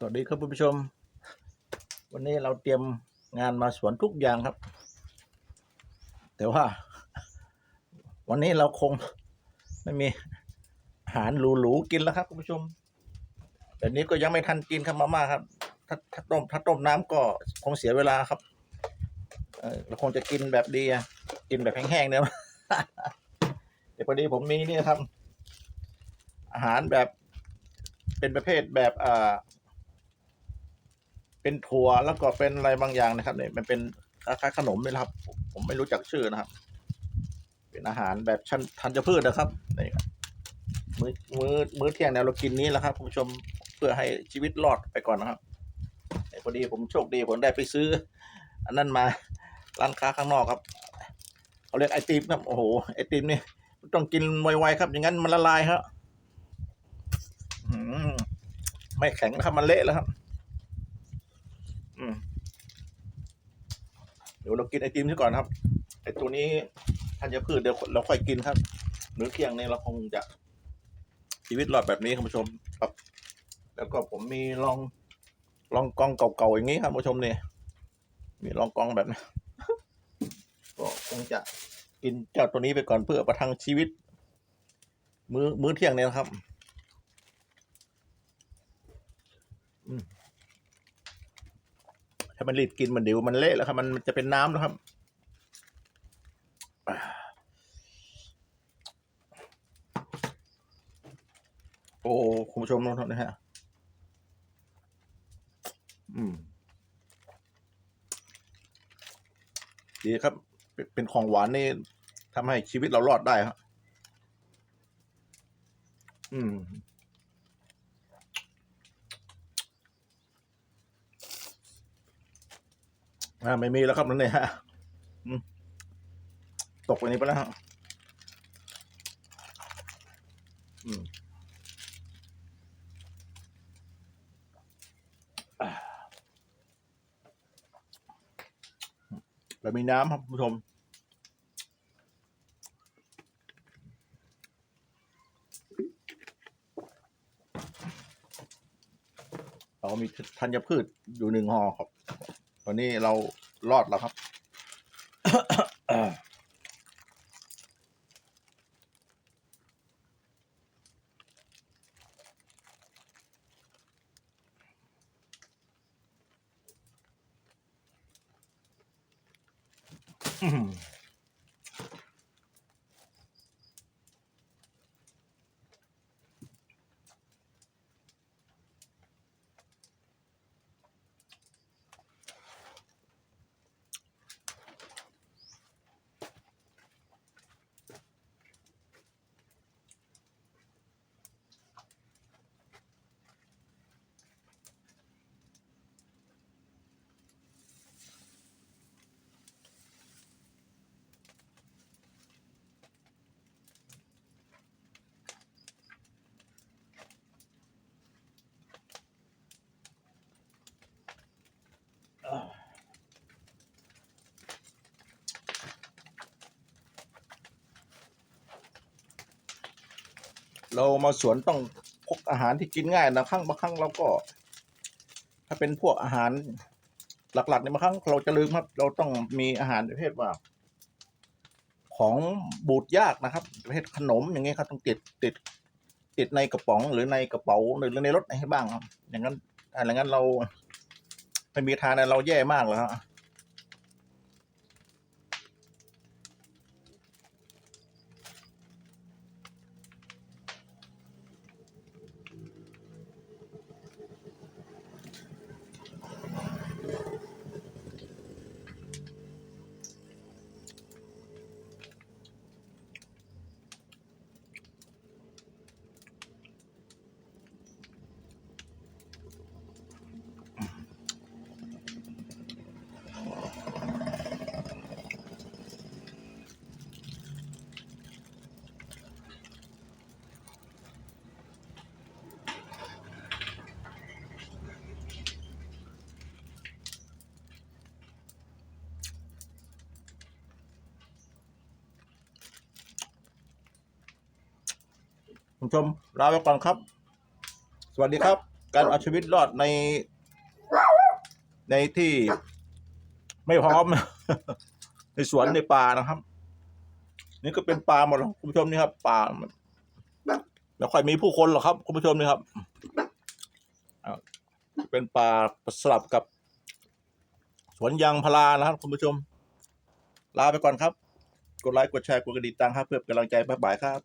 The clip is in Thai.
สวัสดีครับคุณผู้ชม วันนี้เราเตรียมงานมาสวนทุกอย่างครับ แต่ว่า วันนี้เราคงไม่มีอาหารหรูๆกินแล้วครับคุณผู้ชมแต่นี้ก็ยังไม่ทันกินครับมาม่าครับ ถ้าถ้าต้มถ้าต้มน้ำก็คงเสียเวลาครับเราคงจะกินแบบดีกินแบบแห้งๆเนี่ยแต่พอดีผมมีนี่ครับ อาหารแบบเป็นประเภทแบบอ่า เป็นถั่วแล้วก็เป็นอะไรบางอย่างนะครับเนี่ยมันเป็นคล้ายขนมนี่แหละครับ ผมไม่รู้จักชื่อนะครับ เป็นอาหารแบบชั้นธัญพืชนะครับนี่ครับมื้อมื้อมื้อเที่ยงเนี่ยเรากินนี้แหล้วครับคุณผู้ชมเพื่อให้ชีวิตรอดไปก่อนนะครับพอดีผมโชคดีผมได้ไปซื้อ อันนั้นมาร้านค้าข้างนอกครับเขาเรียกไอติมครับโอ้โหไอติมนี่ต้องกินไวๆครับ อย่างนั้นมันละลายครับไม่แข็งนะครับมันเละแล้วครับ อืมเดี๋ยวเรากินไอติมซะก่อนครับไอตัวนี้ธัญพืชเดี๋ยวเราค่อยกินครับมื้อเที่ยงนี้เราคงจะชีวิตรอดแบบนี้คุณผู้ชมครับ แล้วก็ผมมีลองลองกองเก่าๆอย่างนี้ครับคุณผู้ชมเนี่ยมีลองกองแบบนี้ก็คงจะกินเจ้าตัวนี้ไปก่อนเพื่อประทังชีวิต มื้อมื้อเที่ยงเนี่ยครับอืม ถ้ามันรีบกินมันเดี๋ยวมันเละแล้วครับ มันจะเป็นน้ำแล้วครับโอ้คุณผู้ชมลองทำนะฮะอืมดีครับ เป็นเป็นของหวานนี่ทำให้ชีวิตเรารอดได้ครับ อืม อ่าไม่มีแล้วครับนั่นเนี่ยฮะตกไปนี้ไปแล้วฮะอืมอ่าเรามีน้ำครับผู้ชมเรามีธัญพืชอยู่หนึ่งห่อครับ วันนี้เรารอดแล้วครับ เรามาสวนต้องพกอาหารที่กินง่ายนะครั้งบางครั้งเราก็ ถ้าเป็นพวกอาหารหลักๆในบางครั้งเราจะลืมครับ เราต้องมีอาหารประเภทว่า ของบูดยากนะครับประเภทขนมอย่างเงี้ยครับต้องติดติด ติดในกระป๋องหรือในกระเป๋าหรือในรถให้บ้างครับ อย่างนั้นอะไรงั้นเราไม่มีทานเราแย่มากเลยครับ ผู้ชมลาไปก่อนครับ สวัสดีครับ การเอาชีวิตรอดใน ในที่ไม่พร้อม ในสวนในป่านะครับ นี่ก็เป็นป่าหมดแล้วคุณผู้ชมนี่ครับป่าแล้วค่อยมีผู้คนหรอกครับ คุณผู้ชมนี่ครับอ่าเป็นป่าสลับกับ สวนยางพารานะครับ คุณผู้ชม ลาไปก่อนครับ กดไลค์กดแชร์กดกระดิ่งตังครับ เพื่อเป็นกำลังใจบ๊ายบายครับ